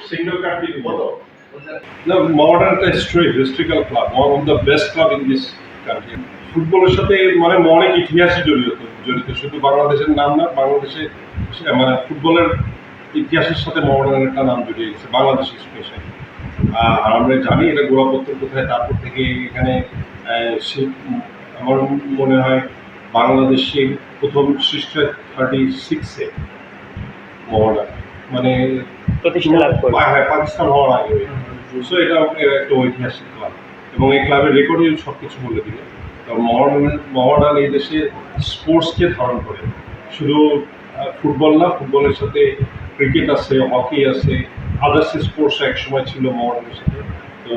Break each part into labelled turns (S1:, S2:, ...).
S1: Single card people. No, modern history, historical club, one of the best club in this country. ফুটবলের সাথে মানে অনেক ইতিহাসই জড়িত জড়িত শুধু বাংলাদেশের নাম না বাংলাদেশে মানে ফুটবলের ইতিহাসের সাথে মডার্ন একটা নাম জড়িয়ে গেছে বাংলাদেশে স্পেশাল আর আমরা জানি এটা গোড়াপত্র কোথায় তারপর থেকে এখানে আমার মনে হয় বাংলাদেশে প্রথম সৃষ্ট থার্টি সিক্সে মহড়া। মানে। হ্যাঁ, হ্যাঁ, পাকিস্তান হওয়ার আগে সো এটা একটা ঐতিহাসিক ক্লাব এবং এই ক্লাবের রেকর্ডে সব কিছু বলে দিবে। মহরণ এই দেশের স্পোর্টসকে ধারণ করে। শুধু ফুটবল না ফুটবলের সাথে ক্রিকেট আছে হকি আছে আদার্স স্পোর্টস এক সময় ছিল মহরণের সাথে তো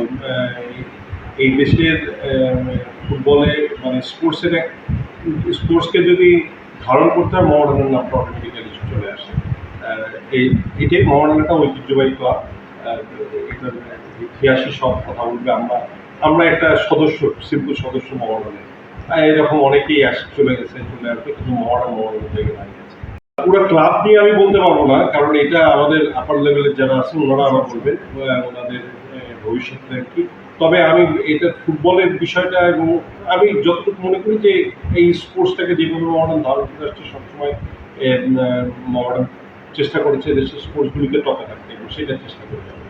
S1: এই- দেশের ফুটবলে মানে স্পোর্টসের এক স্পোর্টসকে যদি ধারণ করতে হয় মহরণের নামটা অটোমেটিক্যালি চলে আসে এই এটাই মহরণ ঐতিহ্যবাহী ক্লাব এটার ইতিহাসে সব কথা বলবে আমরা আমরা একটা সদস্য সিম্পল সদস্য মহরণের এরকম অনেকেই আসে চলে গেছে চলে আসবে কিন্তু মহরণ মহরণ থেকে পুরো ক্লাব নিয়ে আমি বলতে পারব না, কারণ এটা আমাদের আপার লেভেলের যারা আছে ওনারা আমার বলবেন ওনাদের ভবিষ্যৎ কি। তবে আমি এটা ফুটবলের বিষয়টা এবং আমি যতটুকু মনে করি যে এই স্পোর্টসটাকে যেভাবে মডার্ন ধারণ করে আসছে সবসময় মডার্ন চেষ্টা করেছে, দেশের স্পোর্টসগুলিকে টপে থাকতে এবং সেটা চেষ্টা করে যাবে